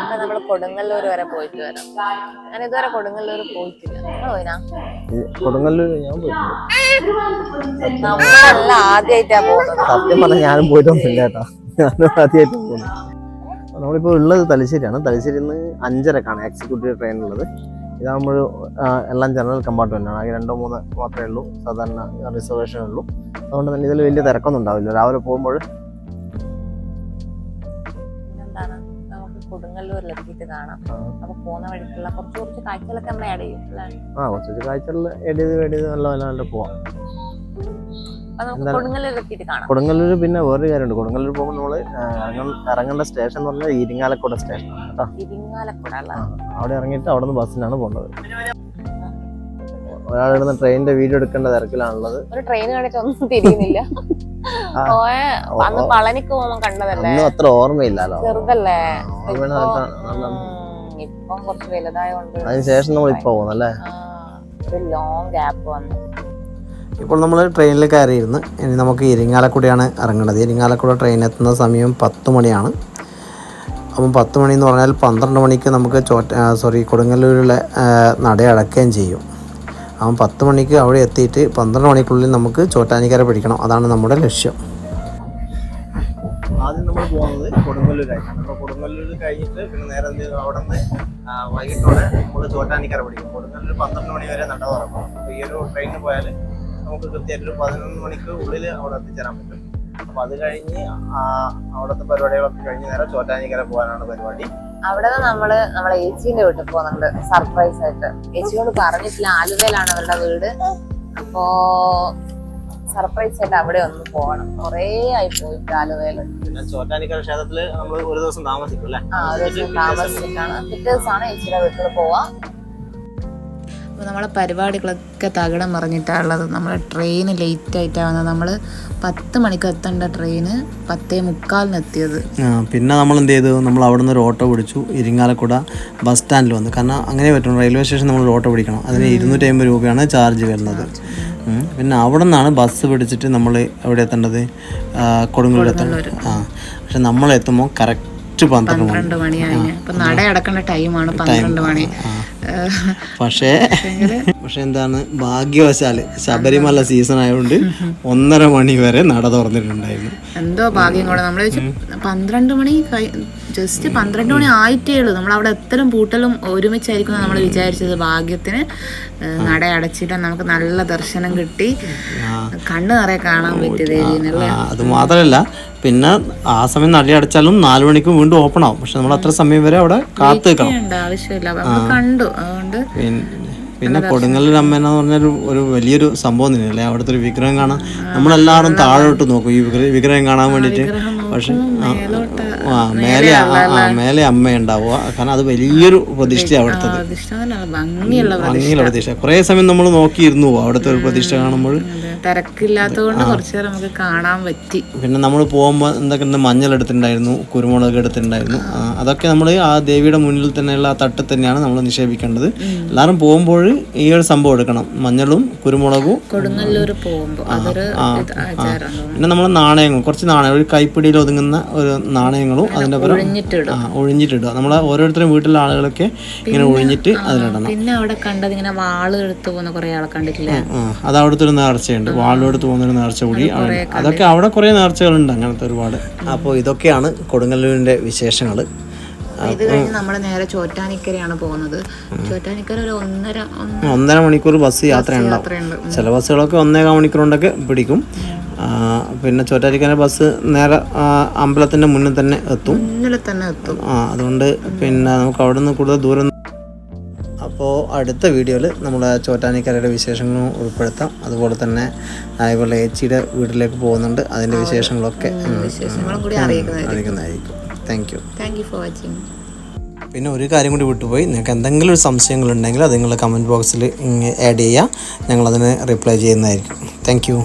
ഇവിടെ നമ്മൾ കൊടുങ്ങല്ലൂർ വരെ പോയിട്ട് വരാം. ഞാൻ ഇതുവരെ കൊടുങ്ങല്ലൂർ പോയിട്ടില്ല. നിങ്ങൾ പോയിനാ? കൊടുങ്ങല്ലൂർ ഞാൻ പോയിട്ടുണ്ട് നമ്മളല്ല ആദ്യമായിട്ടാ പോകുന്നത്. സത്യം പറഞ്ഞാൽ ഞാനും പോയിട്ടൊന്നുമില്ല കേട്ടോ. ഞാനും ആദ്യമായിട്ട് പോകുന്നു നമ്മളിപ്പോൾ ഉള്ളത് തലശ്ശേരിയാണ്. തലശ്ശേരിയിൽ നിന്ന് അഞ്ചരക്കാണ് എക്സിക്യൂട്ടീവ് ട്രെയിൻ ഉള്ളത്. ഇതാകുമ്പോൾ എല്ലാം ജനറൽ കമ്പാർട്ട്മെന്റ് ആണ്. ആകെ രണ്ടോ മൂന്നോ മാത്രമേ ഉള്ളൂ. സാധാരണ റിസർവേഷൻ ഉള്ളൂ. അതുകൊണ്ട് തന്നെ ഇതിൽ വലിയ തിരക്കൊന്നും ഉണ്ടാവില്ല. രാവിലെ പോകുമ്പോൾ എന്താണ് കൊടുങ്ങല്ലൂരിൽ എത്തിയിട്ട് കാണാം. അപ്പൊ പോകുന്ന വഴിക്കുള്ള കുറച്ച് കുറച്ച് കാഴ്ചകളൊക്കെ നമ്മൾ ആഡ് ചെയ്യും ആ കുറച്ച് കാഴ്ചകളിൽ ആഡ് ചെയ്ത് എഡ് ചെയ്ത് നല്ല നല്ല നല്ല പോവാം. കൊടുങ്ങല്ലൂർ പിന്നെ വേറൊരു കാര്യമുണ്ട്. കൊടുങ്ങല്ലൂർ പോകുമ്പോൾ നമ്മൾ ഇറങ്ങേണ്ട സ്റ്റേഷൻ എന്ന് പറഞ്ഞാൽ ഇരിങ്ങാലക്കുട സ്റ്റേഷൻ കേട്ടോ. അവിടെ ഇറങ്ങിയിട്ട് അവിടെ നിന്ന് ബസ്സിനാണ് പോകുന്നത് ഒരാളിടുന്ന ട്രെയിനിന്റെ വീഡിയോ എടുക്കേണ്ട തിരക്കിലാണുള്ളത്. ഒരു ട്രെയിൻ കാണിച്ചൊന്നും തിരിയുന്നില്ല. അന്ന്. പളനിക്ക് പോകുമ്പോ കണ്ടതല്ലേ? അത്ര ഓർമ്മയില്ലല്ലോ. ചെറുതല്ലേ? ഇപ്പം കുറച്ച് വലുതായോണ്ട് അതിനുശേഷം നമ്മൾ ഇപ്പൊ പോകുന്നല്ലേ? ഒരു ലോങ് ഗ്യാപ്പ് വന്നു. ഇപ്പോൾ നമ്മൾ ട്രെയിനിൽ കയറിയിരുന്നു. ഇനി നമുക്ക് ഇരിങ്ങാലക്കുടയാണ് ഇറങ്ങേണ്ടത് ഇരിങ്ങാലക്കുട ട്രെയിൻ എത്തുന്ന സമയം പത്ത് മണിയാണ്. അപ്പം പത്ത് മണി എന്ന് പറഞ്ഞാൽ പന്ത്രണ്ട് മണിക്ക് നമുക്ക് ചോറ്റ സോറി കൊടുങ്ങല്ലൂരിലെ നട അടക്കുകയും ചെയ്യും. അപ്പം പത്ത് മണിക്ക് അവിടെ എത്തിയിട്ട് പന്ത്രണ്ട് മണിക്കുള്ളിൽ നമുക്ക് ചോറ്റാനിക്കര പിടിക്കണം. അതാണ് നമ്മുടെ ലക്ഷ്യം. ആദ്യം നമ്മൾ പോകുന്നത് കൊടുങ്ങല്ലൂരായിട്ടാണ്. അപ്പോൾ കൊടുങ്ങല്ലൂർ കഴിഞ്ഞിട്ട് പിന്നെ നേരെ അവിടെ നിന്ന് വൈകിട്ടോടെ നമ്മൾ ചോറ്റാനിക്കര പിടിക്കും. കൊടുങ്ങല്ലൂർ പന്ത്രണ്ട് മണി വരെ നട തുറക്കും. അപ്പോൾ ഈ ഒരു ട്രെയിനിന് പോയാൽ നമുക്ക് കൃത്യമായിട്ട് ഒരു പതിനൊന്ന് മണിക്ക് ഉള്ളിൽ അവിടെ എത്തിച്ചേരാൻ പറ്റും. അപ്പോൾ അത് കഴിഞ്ഞ് അവിടുത്തെ പരിപാടികളൊക്കെ കഴിഞ്ഞ് നേരെ ചോറ്റാനിക്കര പോകാനാണ് പരിപാടി. അവിടെ നിന്ന് നമ്മൾ നമ്മളെ ഏച്ചീന്റെ വീട്ടിൽ പോകുന്നുണ്ട്. സർപ്രൈസ് ആയിട്ട്. ഏച്ചിയോട് പറഞ്ഞിട്ടില്ല ആലുവയിലാണ് അവരുടെ വീട്. അപ്പോ സർപ്രൈസ് ആയിട്ട് അവിടെ ഒന്ന് പോകണം. കുറേ ആയി പോയിട്ട് ആലുവയിൽ പിന്നെ ചോറ്റാനിക്കര ക്ഷേത്രത്തിൽ നമ്മൾ ഒരു ദിവസം താമസിക്കും അല്ലേ? ആ ഒരു ദിവസം താമസിച്ചിട്ടാണ് പിറ്റേ ദിവസമാണ് ഏച്ചിയുടെ വീട്ടിൽ പോവാ. അപ്പോൾ നമ്മളെ പരിപാടികളൊക്കെ തകിടം മറിഞ്ഞിട്ടാണുള്ളത്. നമ്മളെ ട്രെയിൻ ലേറ്റ് ആയിട്ടാണ് നമ്മൾ പത്ത് മണിക്ക് എത്തേണ്ട ട്രെയിന് പത്തേ മുക്കാലിന് എത്തിയത്. പിന്നെ നമ്മൾ എന്ത് ചെയ്തു നമ്മൾ അവിടെ നിന്ന് ഒരു ഓട്ടോ പിടിച്ചു. ഇരിങ്ങാലക്കുട ബസ് സ്റ്റാൻഡിൽ വന്നു. കാരണം അങ്ങനെ പറ്റും. റെയിൽവേ സ്റ്റേഷൻ നമ്മൾ ഓട്ടോ പിടിക്കണം. അതിന് ഇരുന്നൂറ്റി അമ്പത് രൂപയാണ് ചാർജ് വരുന്നത്. പിന്നെ അവിടെ നിന്നാണ് ബസ് പിടിച്ചിട്ട് നമ്മൾ എവിടെ എത്തേണ്ടത്? കൊടുങ്ങൂർ കൊടുങ്ങല്ലൂർ എത്തേണ്ടത് ആ പക്ഷെ നമ്മൾ എത്തുമ്പോൾ കറക്റ്റ് പന്ത്രണ്ട് മണി. പന്ത്രണ്ട് മണിയാണ് അപ്പൊ നട അടക്കേണ്ട ടൈമാണ് പന്ത്രണ്ട് മണി. പക്ഷേ പക്ഷെ എന്താണ് ഭാഗ്യവശാൽ ശബരിമല സീസൺ ആയതുകൊണ്ട് ഒന്നര മണി വരെ നട തുറന്നിട്ടുണ്ടായിരുന്നു. എന്തോ ഭാഗ്യം കൂടെ. നമ്മൾ പന്ത്രണ്ട് മണി ജസ്റ്റ് പന്ത്രണ്ട് മണി ആയിട്ടേ ഉള്ളൂ. നമ്മൾ അവിടെ എത്തലും പൂട്ടലും ഒരുമിച്ചായിരിക്കും നമ്മൾ വിചാരിച്ചത്. ഭാഗ്യത്തിന് നട അടച്ചിട്ട് നമുക്ക് നല്ല ദർശനം കിട്ടി. കണ്ണ് നിറയെ കാണാൻ പറ്റിയത് അത് മാത്രമല്ല പിന്നെ ആ സമയം നട അടച്ചാലും നാലു മണിക്ക് വീണ്ടും ഓപ്പൺ ആവും. പക്ഷെ നമ്മൾ അത്ര സമയം വരെ അവിടെ കാത്തു നിൽക്കണം കണ്ടു. അതുകൊണ്ട് പിന്നെ കൊടുങ്ങല്ലൂർ അമ്മ എന്ന് പറഞ്ഞൊരു ഒരു വലിയൊരു സംഭവം തന്നെയല്ലേ അവിടുത്തെ ഒരു വിഗ്രഹം കാണാൻ നമ്മളെല്ലാവരും താഴോട്ട് നോക്കും. ഈ വിഗ്ര- വിഗ്രഹം കാണാൻ വേണ്ടിട്ട് പക്ഷെ ആ, മേലെ ആ, മേലെ അമ്മ ഉണ്ടാവുക. കാരണം അത് വലിയൊരു പ്രതിഷ്ഠ അവിടുത്തെ ഭംഗിയുള്ള പ്രതിഷ്ഠ. കുറേ സമയം നമ്മൾ നോക്കിയിരുന്നു. അവിടുത്തെ ഒരു പ്രതിഷ്ഠ കാണുമ്പോൾ തിരക്കില്ലാത്തതുകൊണ്ട് കുറച്ചേരം നമുക്ക് കാണാൻ പറ്റി. പിന്നെ നമ്മൾ പോകുമ്പോൾ എന്തൊക്കെ മഞ്ഞൾ എടുത്തിട്ടുണ്ടായിരുന്നു കുരുമുളക് എടുത്തിട്ടുണ്ടായിരുന്നു. അതൊക്കെ നമ്മൾ ആ ദേവിയുടെ മുന്നിൽ തന്നെയുള്ള ആ തട്ടിൽ തന്നെയാണ് നമ്മൾ നിക്ഷേപിക്കേണ്ടത്. എല്ലാവരും പോകുമ്പോൾ ഈ ഒരു സംഭവം എടുക്കണം. മഞ്ഞളും കുരുമുളകും കൊടുങ്ങല്ലൂർ പിന്നെ നമ്മൾ നാണയങ്ങൾ കുറച്ച് നാണയം ഒരു കൈപ്പിടിയിൽ ഒതുങ്ങുന്ന ഒരു നാണയങ്ങളും ഒഴിഞ്ഞിട്ടിടും. ആ ഒഴിഞ്ഞിട്ടിടുക നമ്മൾ ഓരോരുത്തരും വീട്ടിലെ ആളുകളൊക്കെ ഇങ്ങനെ ഒഴിഞ്ഞിട്ട് അതിലിടണം. പിന്നെ അവിടെ കണ്ടത് ഇങ്ങനെ വാൾ എടുത്തു പോകുന്ന കുറെ ആളെ കണ്ടിട്ടില്ല? അത് അവിടുത്തെ ഒരു നേർച്ചയുണ്ട്. വാളിലെടുത്ത് പോകുന്ന ഒരു നേർച്ച കൂടി അതൊക്കെ അവിടെ കുറേ നേർച്ചകളുണ്ട് അങ്ങനത്തെ ഒരുപാട്. അപ്പോൾ ഇതൊക്കെയാണ് കൊടുങ്ങല്ലൂരിന്റെ വിശേഷങ്ങൾ. ഇത് കഴിഞ്ഞ് നമ്മൾ നേരെ ചോറ്റാനിക്കരയാണ് പോകുന്നത്. ചോറ്റാനിക്കര ഒരു ഒന്നര ഒന്നര മണിക്കൂർ ബസ് യാത്ര യാത്രയുണ്ട്. ചില ബസ്സുകളൊക്കെ ഒന്നേകാൽ മണിക്കൂർ കൊണ്ടൊക്കെ പിടിക്കും പിന്നെ ചോറ്റാനിക്കര ബസ് നേരെ അമ്പലത്തിന്റെ മുന്നിൽ തന്നെ എത്തും. മുന്നിൽ തന്നെ എത്തും. ആ അതുകൊണ്ട് പിന്നെ നമുക്ക് അവിടെ നിന്ന് കൂടുതൽ ദൂരം അപ്പോൾ അടുത്ത വീഡിയോയിൽ നമ്മൾ ചോറ്റാനിക്കരയുടെ വിശേഷങ്ങളും ഉൾപ്പെടുത്താം. അതുപോലെ തന്നെ നായകളുടെ ഏച്ചിയുടെ വീട്ടിലേക്ക് പോകുന്നുണ്ട്. അതിന്റെ വിശേഷങ്ങളൊക്കെ അറിയിക്കുന്നതായിരിക്കും. Thank you thank you for watching പിന്നെ ഒരു കാര്യം കൂടി വിട്ടുപോയി. നിങ്ങൾക്ക് എന്തെങ്കിലും ഒരു സംശയങ്ങളുണ്ടെങ്കിൽ അത് നിങ്ങൾ കമന്റ് ബോക്സിൽ ആഡ് ചെയ്യുക. ഞങ്ങളതിന് റിപ്ലൈ ചെയ്യുന്നതായിരിക്കും. Thank you